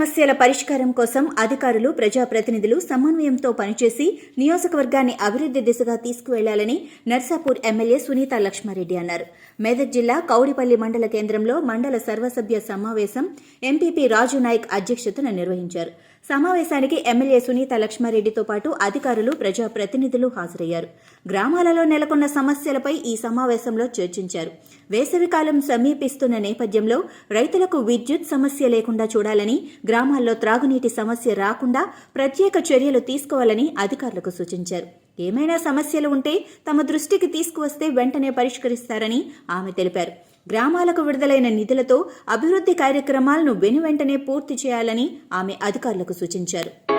సమస్యల పరిష్కారం కోసం అధికారులు ప్రజాప్రతినిధులు సమన్వయంతో పనిచేసి నియోజకవర్గాన్ని అభివృద్ధి దిశగా తీసుకువెళ్ళాలని నర్సాపూర్ ఎమ్మెల్యే సునీత లక్ష్మారెడ్డి అన్నారు. మెదక్ జిల్లా కౌడిపల్లి మండల కేంద్రంలో మండల సర్వసభ్య సమావేశం ఎంపీపీ రాజు నాయక్ అధ్యక్షతన నిర్వహించారు. సమావేశానికి ఎమ్మెల్యే సునీత లక్ష్మారెడ్డితో పాటు అధికారులు ప్రజాప్రతినిధులు హాజరయ్యారు. గ్రామాలలో నెలకొన్న సమస్యలపై ఈ సమావేశంలో చర్చించారు. వేసవికాలం సమీపిస్తున్న నేపథ్యంలో రైతులకు విద్యుత్ సమస్య లేకుండా చూడాలని గ్రామాల్లో త్రాగునీటి సమస్య రాకుండా ప్రత్యేక చర్యలు తీసుకోవాలని అధికారులకు సూచించారు. ఏమైనా సమస్యలు ఉంటే తమ దృష్టికి తీసుకువస్తే వెంటనే పరిష్కరిస్తారని ఆమె తెలిపారు. గ్రామాలకు విడుదలైన నిధులతో అభివృద్ధి కార్యక్రమాలను వెనువెంటనే పూర్తి చేయాలని ఆమె అధికారులకు సూచించారు.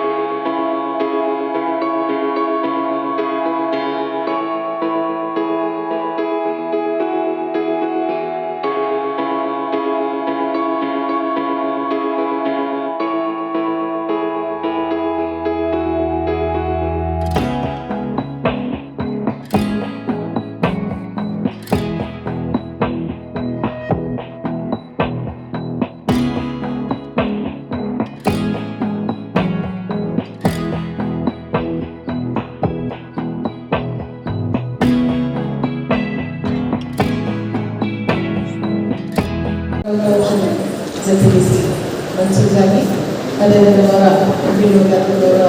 జడ్పీసీ మన్సూర్ అదేవిధంగా గౌరవ ఎంపీఓ గారు గౌరవ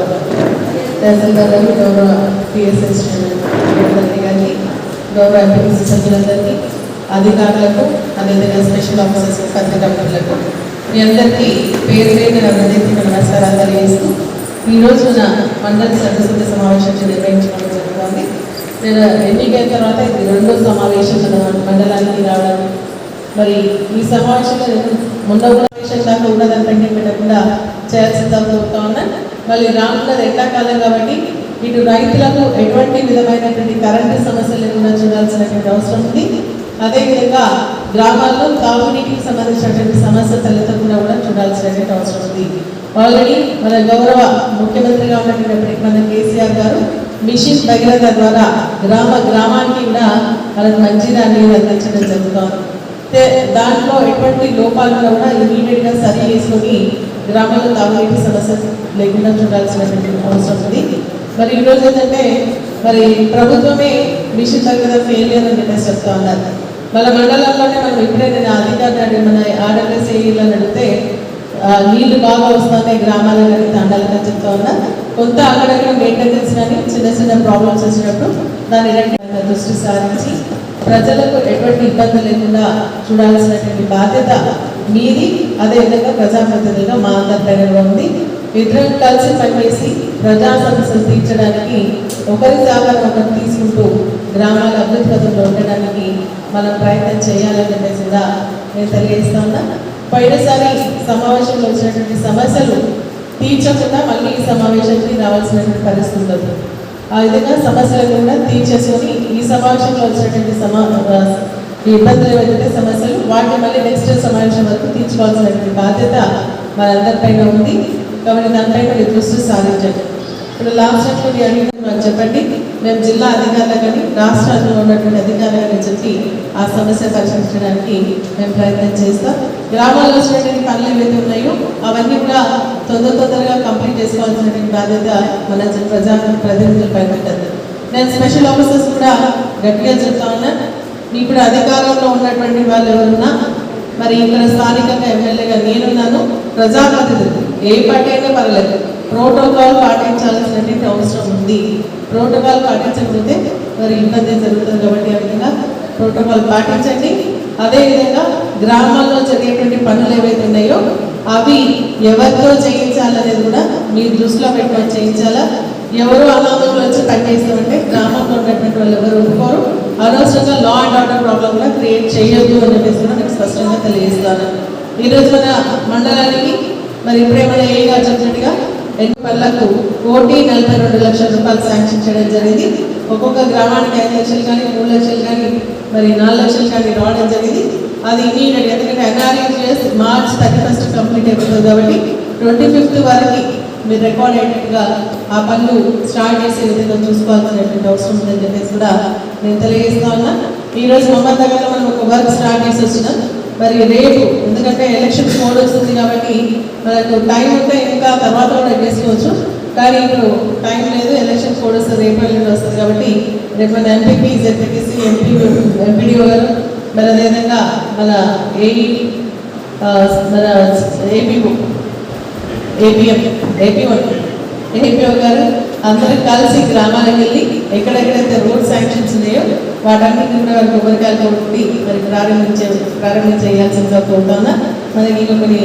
తహసీల్దార్ గారు గౌరవ పిఎస్ఎస్ చైర్మన్ గారిని గౌరవ ఎంపీసీ సభ్యులందరికీ అధికారులకు అదేవిధంగా స్పెషల్ ఆఫీసర్స్ పత్రికా మిత్రులకు మీ అందరికీ పేరు పేరు నా హృదయపూర్వక నమస్కారాలు తెలియజేస్తూ ఈ రోజున మండలి సదస్సుల సమావేశం నిర్వహించడం జరుగుతుంది నేను ఎన్నికైన తర్వాత ఇది రెండో సమావేశం మండలానికి రావడం మరి ఈ సమావేశంలో నేను మొన్న సమావేశం దాకా ఉన్నదని పెండింగ్ పెట్టకుండా చేయాల్సిందా కోరుతా ఉన్నా. మళ్ళీ రానున్నది ఎండాకాలం కాబట్టి ఇటు రైతులకు ఎటువంటి విధమైనటువంటి కరెంటు సమస్యలు లేకుండా చూడాల్సినటువంటి అవసరం ఉంది. అదేవిధంగా గ్రామాల్లో తాగునీటికి సంబంధించినటువంటి సమస్య తలెత్తకుండా కూడా చూడాల్సినటువంటి అవసరం ఉంది. ఆల్రెడీ మన గౌరవ ముఖ్యమంత్రిగా ఉన్నటువంటి మన కేసీఆర్ గారు మిషన్ భగీరథ ద్వారా గ్రామ గ్రామానికి కూడా మనకు మంచిదాన్ని అందించడం జరుగుతుంది. దాంట్లో ఎటువంటి లోపాలు కూడా ఇమీడియట్గా సరి చేసుకొని గ్రామాల్లో తాగునీటి సమస్య లేకుండా చూడాల్సినటువంటి అవసరం ఉంది. మరి ఈరోజు ఏంటంటే మరి ప్రభుత్వమే మిషన్ దగ్గర ఫెయిలియర్ అని చెప్పేసి చెప్తా ఉన్నారు. మన మండలంలోనే మనం ఇప్పుడే నేను అధికారులు మన ఆర్డబ్ల్యూఎస్ ఏఈలను అడిగితే నీళ్ళు బాగా వస్తున్నాయి గ్రామాలకు తండాలని చెప్తా ఉన్నా కొంత అక్కడక్కడ మెయింటెనెన్స్ కానీ చిన్న చిన్న ప్రాబ్లమ్స్ వచ్చినప్పుడు దాని దృష్టి సారించి ప్రజలకు ఎటువంటి ఇబ్బంది లేకుండా చూడాల్సినటువంటి బాధ్యత మీది. అదేవిధంగా ప్రజాప్రతినిధిగా మా అందరిపైన ఉంది. ఇద్దరం కలిసి పనిచేసి ప్రజా సమస్యలు తీర్చడానికి ఒకరి సహకారం ఒకరు తీసుకుంటూ గ్రామాల అభివృద్ధి పథంలో ఉండడానికి మనం ప్రయత్నం చేయాలని చెప్పేసి కూడా నేను తెలియజేస్తా ఉన్నా. పోయినసారి సమావేశంలో వచ్చినటువంటి సమస్యలు తీర్చకుండా మళ్ళీ ఈ సమావేశానికి రావాల్సినటువంటి పరిస్థితి ఆ విధంగా సమస్యలు కూడా తీర్చేసుకొని సమావేశంలో వచ్చినటువంటి సమా ఈ ఇబ్బందులు ఏవైతే సమస్యలు వాటిని మళ్ళీ నెక్స్ట్ సమావేశం వరకు తీర్చుకోవాల్సినటువంటి బాధ్యత మనందరిపైన ఉంది. కాబట్టి దానిపైన మీరు దృష్టి సాధించండి ఇప్పుడు లాస్ట్ అట్లో మీరు మాకు చెప్పండి. మేము జిల్లా అధికారులు కానీ రాష్ట్రాల్లో ఉన్నటువంటి అధికారులు కానీ చెప్పి ఆ సమస్య పరిష్కరించడానికి మేము ప్రయత్నం చేస్తాం. గ్రామాల్లో వచ్చినటువంటి పనులు ఏవైతే ఉన్నాయో అవన్నీ కూడా తొందర తొందరగా కంప్లీట్ చేసుకోవాల్సినటువంటి బాధ్యత మన ప్రజా ప్రతినిధులపై ఉంటుంది. నేను స్పెషల్ ఆఫీసర్స్ కూడా గట్టిగా చెప్తా ఉన్నా. ఇప్పుడు అధికారంలో ఉన్నటువంటి వాళ్ళు ఎవరున్నా మరి ఇక్కడ స్థానికంగా ఎమ్మెల్యేగా నేనున్నాను. ప్రజాప్రతినిధులు ఏ పార్టీ అయినా పర్లేదు ప్రోటోకాల్ పాటించాల్సినటువంటి అవసరం ఉంది. ప్రోటోకాల్ పాటించకపోతే మరి ఇబ్బంది జరుగుతుంది కాబట్టి ఆ విధంగా ప్రోటోకాల్ పాటించండి. అదేవిధంగా గ్రామాల్లో జరిగేటువంటి పనులు ఏవైతే ఉన్నాయో అవి ఎవరితో చేయించాలనేది కూడా మీరు దృష్టిలో పెట్టుకొని చేయించాలా? ఎవరు అనాథంలో వచ్చి పనిచేస్తామంటే గ్రామంలో ఉన్నటువంటి వాళ్ళు ఎవరు ఒప్పుకోరు. అనవసరంగా లా అండ్ ఆర్డర్ ప్రాబ్లం కూడా క్రియేట్ చేయొద్దు అని చెప్పేసి కూడా నేను స్పష్టంగా తెలియజేస్తాను. ఈరోజు మన మండలానికి మరి ఇప్పుడే మన ఏ గారు చెప్పినట్టుగా ఎన్ని పళ్ళకు కోటి నలభై రెండు లక్షల రూపాయలు శాంక్షన్ చేయడం జరిగింది. ఒక్కొక్క గ్రామానికి ఐదు లక్షలు కానీ మూడు లక్షలు కానీ మరి నాలుగు లక్షలు కానీ రావడం జరిగింది. అది ఇమీడియట్ ఎందుకంటే NREGS March thirty first complete అయిపోతుంది కాబట్టి ట్వంటీ ఫిఫ్త్ వరకు మీరు రికార్డ్ అయ్యేట్టుగా ఆ పనులు స్టార్ట్ చేసే విధంగా చూసుకోవాల్సినటువంటి అవసరం ఉందని చెప్పేసి కూడా నేను తెలియజేస్తా ఉన్నా. ఈరోజు రోజు మమ్మల్ని దగ్గర మనం ఒక వర్క్ స్టార్ట్ చేసి వచ్చినాం. మరి రేపు ఎందుకంటే ఎలక్షన్ మోడ్ వస్తుంది కాబట్టి మనకు టైం ఉంటే ఇంకా తర్వాత కూడా చేసుకోవచ్చు. కానీ ఇప్పుడు టైం లేదు ఎలక్షన్ కోడ్ వస్తుంది రేపు ఎల్లుండి వస్తుంది కాబట్టి రేపు మన ఎంపీపీ జెడ్పీటీసీ ఎంపీ ఎంపీడీఓ గారు మరి అదేవిధంగా మన ఏఈ మన ఏపీ ఏపీఎం ఏపీఓ ఏపీఓ గారు అందరూ కలిసి గ్రామాలకు వెళ్ళి ఎక్కడెక్కడైతే రోడ్ శాంక్షన్స్ ఉన్నాయో వాటన్నిటి కూడా వారి కొబ్బరికాయలతో కొట్టి మరి ప్రారంభించే ప్రారంభించేయాల్సిందిగా కోరుతున్నా మనకి ఇంకా కొన్ని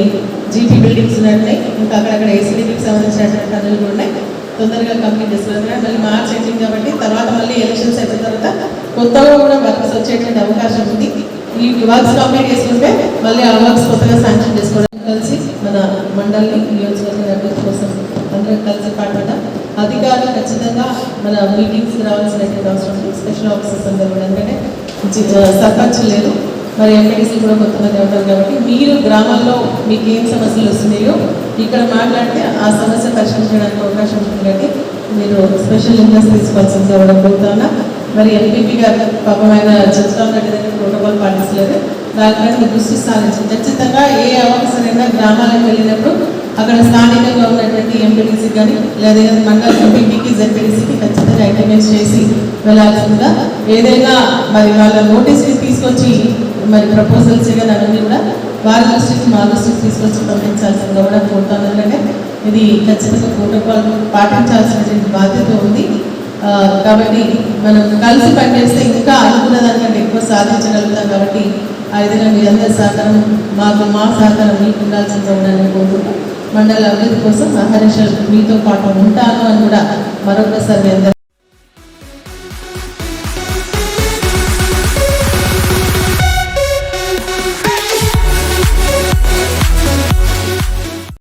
జీపీ బిల్డింగ్స్ ఉన్నాయి ఇంకా అక్కడక్కడ ఏసీడీకి సంబంధించినటువంటి పనులు కూడా ఉన్నాయి. తొందరగా కంప్లీట్ చేసుకుంటున్నారు మళ్ళీ మార్చ్ ఎండింగ్ కాబట్టి తర్వాత మళ్ళీ ఎలక్షన్స్ అయిన తర్వాత కొత్తగా కూడా వర్క్స్ వచ్చేటువంటి అవకాశం ఉంది. ఈ వర్క్స్ కంప్లీట్ చేసుకుంటే మళ్ళీ ఆ వర్క్స్ కొత్తగా శాంక్షన్ చేసుకోవడం కలిసి మన మండలి నియోజకవర్గ అభివృద్ధి కోసం అందరం కలిసి పాటుపడ్డాం అధికారులు ఖచ్చితంగా మన మీటింగ్స్ రావాల్సినటువంటి అవసరం ఉంది. స్పెషల్ ఆఫీసర్స్ అందరూ కూడా ఎందుకంటే సర్పంచ్ లేదు మరి ఎంపీటీసీ కూడా కొంతమంది ఉంటారు కాబట్టి మీరు గ్రామాల్లో మీకు ఏం సమస్యలు వస్తున్నాయో ఇక్కడ మాట్లాడితే ఆ సమస్య పరిష్కరించడానికి అవకాశం ఉంది కాబట్టి మీరు స్పెషల్ ఇంట్రెస్ట్ తీసుకోవాల్సింది కూడా కోరుతున్నా మరి ఎంపీపీ గారు పాపం ఆయన చెప్తా ఉన్నట్టు ప్రోటోకాల్ పాటిస్తలేదు దానిపైన దృష్టి సాధించండి ఖచ్చితంగా ఏ అవకాశమైనా గ్రామాలకు వెళ్ళినప్పుడు అక్కడ స్థానికంగా ఉన్నటువంటి ఎంపీటీసీ కానీ లేదా మండల ఎంపీపీకి జెడ్పీటీసీకి ఖచ్చితంగా ఐటమైజ్ చేసి వెళ్ళాల్సిందిగా ఏదైనా మరి వాళ్ళ నోటీస్ని తీసుకొచ్చి మరి ప్రపోజల్స్ కానీ అవన్నీ కూడా వారి దృష్టికి మా దృష్టికి తీసుకొచ్చి పంపించాల్సిందిగా కూడా కోరుతాను ఎందుకంటే ఇది ఖచ్చితంగా ప్రోటోకాల్ పాటించాల్సినటువంటి బాధ్యత ఉంది. కాబట్టి మనం కలిసి పనిచేస్తే ఇంకా అనుకున్న దానికంటే ఎక్కువ సాధించగలుగుతాం కాబట్టి ఆ విధంగా మీ అందరి సహకారం మాకు మా సహకారం మీకు ఉండాల్సిందిగా ఉండాలని కోరుకుంటూ మండల అభివృద్ధి కోసం హరీష్ మీతో పాటు ఉంటాను అని కూడా మరొకసారి మీ